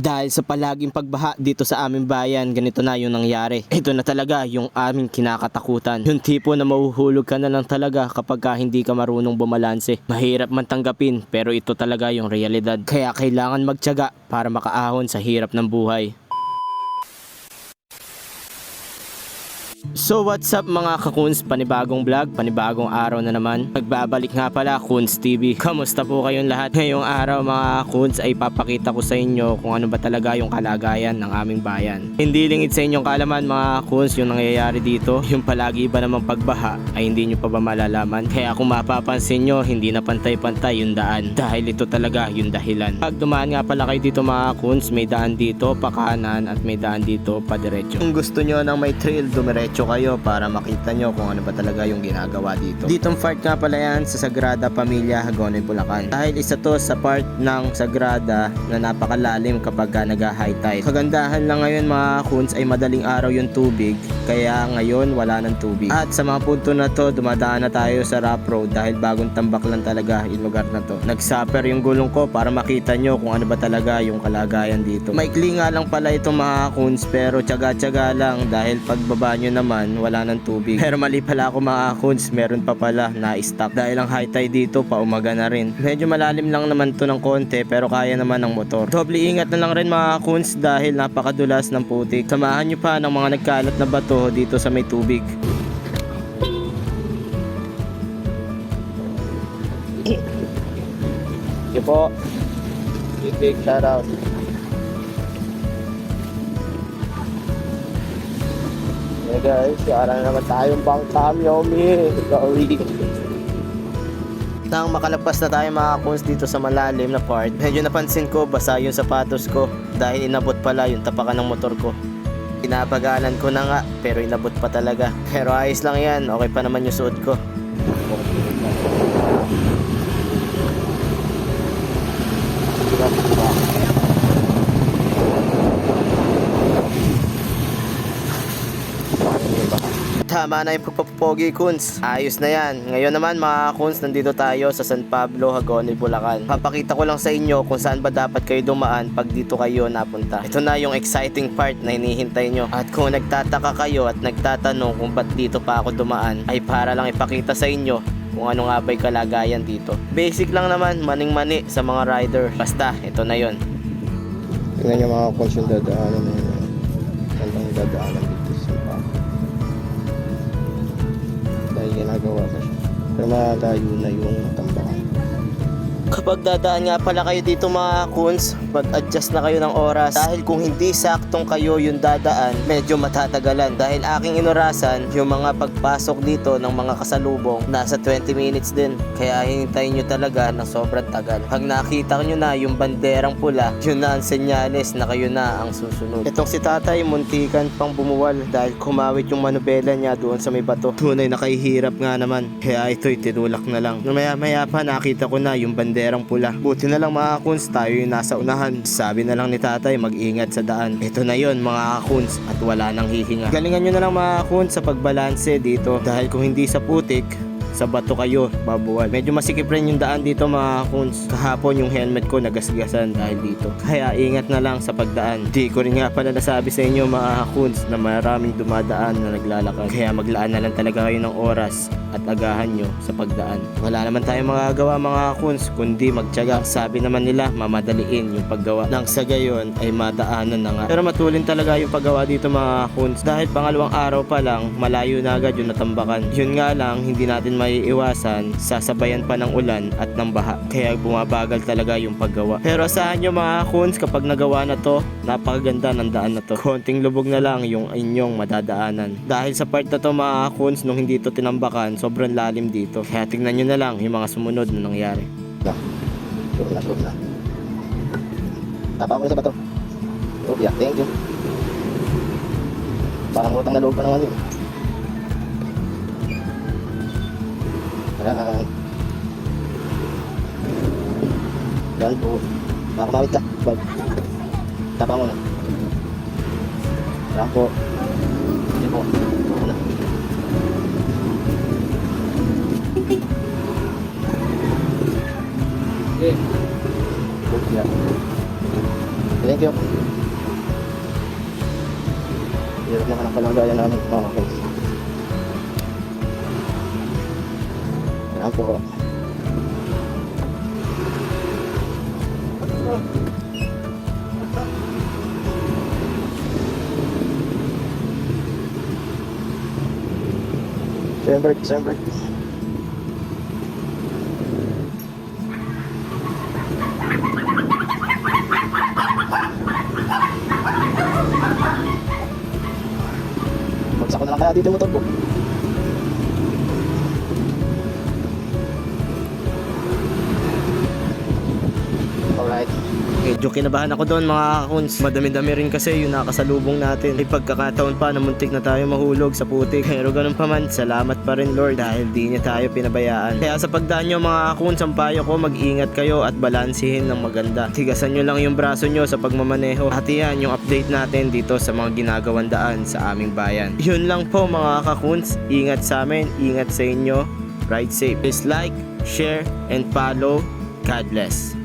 Dahil sa palaging pagbaha dito sa aming bayan, ganito na yung nangyari. Ito na talaga yung aming kinakatakutan. Yung tipo na mahuhulog ka na lang talaga kapag ka hindi ka marunong bumalanse. Mahirap man tanggapin pero ito talaga yung realidad. Kaya kailangan magtyaga para makaahon sa hirap ng buhay. So what's up mga kakuns, panibagong vlog, panibagong araw na naman. Nagbabalik nga pala Kuns TV. Kamusta po kayong lahat? Ngayong araw mga kuns ay papakita ko sa inyo kung ano ba talaga yung kalagayan ng aming bayan. Hindi lingid sa inyong kaalaman mga kuns yung nangyayari dito. Yung palagi ba namang pagbaha ay hindi nyo pa ba malalaman? Kaya kung mapapansin nyo, hindi na pantay-pantay yung daan. Dahil ito talaga yung dahilan. Pag dumaan nga pala kayo dito mga kuns, may daan dito pa kanan at may daan dito pa diretso. Kung gusto nyo ng may trail, dumiretso kayo para makita nyo kung ano ba talaga yung ginagawa dito. Ditong part nga pala yan sa Sagrada Pamilya Hagonoy Bulacan. Dahil isa to sa part ng Sagrada na napakalalim kapag ka nag-high tide. Kagandahan lang ngayon mga kuns ay madaling araw yung tubig kaya ngayon wala ng tubig. At sa mga punto na to dumadaan na tayo sa rough road dahil bagong tambak lang talaga yung lugar na to. Nagsupper yung gulong ko para makita nyo kung ano ba talaga yung kalagayan dito. Maikli nga lang pala ito mga kuns pero tsaga-tsaga lang dahil pagbaba nyo naman wala ng tubig. Pero mali pala ako mga kuns meron pa pala na stop dahil ang high tide dito paumaga na rin. Medyo malalim lang naman to ng konti pero kaya naman ng motor. Doble ingat na lang rin mga kuns dahil napakadulas ng putik. Samahan nyo pa ng mga nagkalat na bato dito sa may tubig. Sige po. Big big shout out. Hey guys, ara na naman tayong bang Yomi. Sorry. Nang makalapas na tayo mga kuns dito sa malalim na part, medyo napansin ko basa yung sapatos ko dahil inabot pala yung tapakan ng motor ko. Pinapagalan ko na nga pero inabot pa talaga. Pero ayos lang yan, okay pa naman yung suot ko. Tama na yung pagpapogi, Kuns. Ayos na yan. Ngayon naman mga Kuns, nandito tayo sa San Pablo, Hagonoy, Bulacan. Papakita ko lang sa inyo kung saan ba dapat kayo dumaan pag dito kayo napunta. Ito na yung exciting part na hinihintay nyo. At kung nagtataka kayo at nagtatanong kung ba't dito pa ako dumaan, ay para lang ipakita sa inyo kung ano nga ba'y kalagayan dito. Basic lang naman, maning-mani sa mga rider. Basta, ito na yon. Tingnan niyo mga kons yung dadaanan na yun. Gandang dadaanan dito sa park. Dahil ginagawa pa siya. Pero malayo na yung tambakan. Kapag dadaan nga pala kayo dito mga kuns, mag-adjust na kayo ng oras. Dahil kung hindi saktong kayo yung dadaan, medyo matatagalan. Dahil aking inurasan, yung mga pagpasok dito ng mga kasalubong, nasa 20 minutes din. Kaya hinintayin nyo talaga ng sobrang tagal. Pag nakita nyo na yung banderang pula, yun na ang senyales na kayo na ang susunod. Itong si tatay, muntikan pang bumuwal dahil kumawit yung manubela niya doon sa may bato. Tunay na kahihirap nga naman. Kaya ito'y tinulak na lang. Maya maya pa nakita ko na yung banderang pula. Buti na lang mga kuns tayo yung nasa unahan. Sabi na lang ni tatay mag-ingat sa daan. Ito na yon mga kuns at wala nang hihinga. Galingan nyo na lang mga kuns sa pagbalanse dito dahil kung hindi sa putik, sa bato kayo, babuwal. Medyo masikip rin yung daan dito mga kuns. Kahapon yung helmet ko nagasgasan dahil dito. Kaya ingat na lang sa pagdaan. Di ko rin nga pala nasabi sa inyo mga kuns na maraming dumadaan na naglalakad. Kaya maglaan na lang talaga kayo ng oras at agahan nyo sa pagdaan. Wala naman tayong magagawa mga kuns kundi magtyaga. Sabi naman nila mamadaliin yung paggawa. Nang sa gayon ay madaanan na nga. Pero matulin talaga yung paggawa dito mga kuns dahil pangalawang araw pa lang malayo na agad yung natambakan. Yun nga lang hindi natin maiiwasan sasabayan pa ng ulan at ng baha. Kaya bumabagal talaga yung paggawa. Pero saan nyo mga kuns kapag nagawa na to, napakaganda ng daan na to. Konting lubog na lang yung inyong madadaanan. Dahil sa part na to mga kuns nung hindi to tinambakan, sobrang lalim dito. Kaya tingnan nyo na lang yung mga sumunod na nangyari. Sure na, sure na. Tapa mo sa bato. Oh, yeah, thank you. Parang utang na loob pa naman yun. Ayan. Yan po. Baka kumawit ka. Bag. Tapa mo na. Yan po. Yan po. Yan na. Okay. Good, yeah. Thank you. Hirap naman ang kalagayan namin mga kapatid. Po. Siyempre, siyempre. Bagsak ko na lang kaya dito motor ko. Medyo kinabahan ako doon mga kakuns. Madami-dami rin kasi yung nakasalubong natin. May pagkakataon pa na muntik na tayo mahulog sa putik. Pero ganun pa man, salamat pa rin Lord dahil di niya tayo pinabayaan. Kaya sa pagdaan nyo mga kakuns, ang payo ko mag-ingat kayo at balansihin ng maganda. Tigasan nyo lang yung braso nyo sa pagmamaneho. At yan yung update natin dito sa mga ginagawang daan sa aming bayan. Yun lang po mga kakuns. Ingat sa amin, ingat sa inyo. Ride safe. Please like, share, and follow. God bless.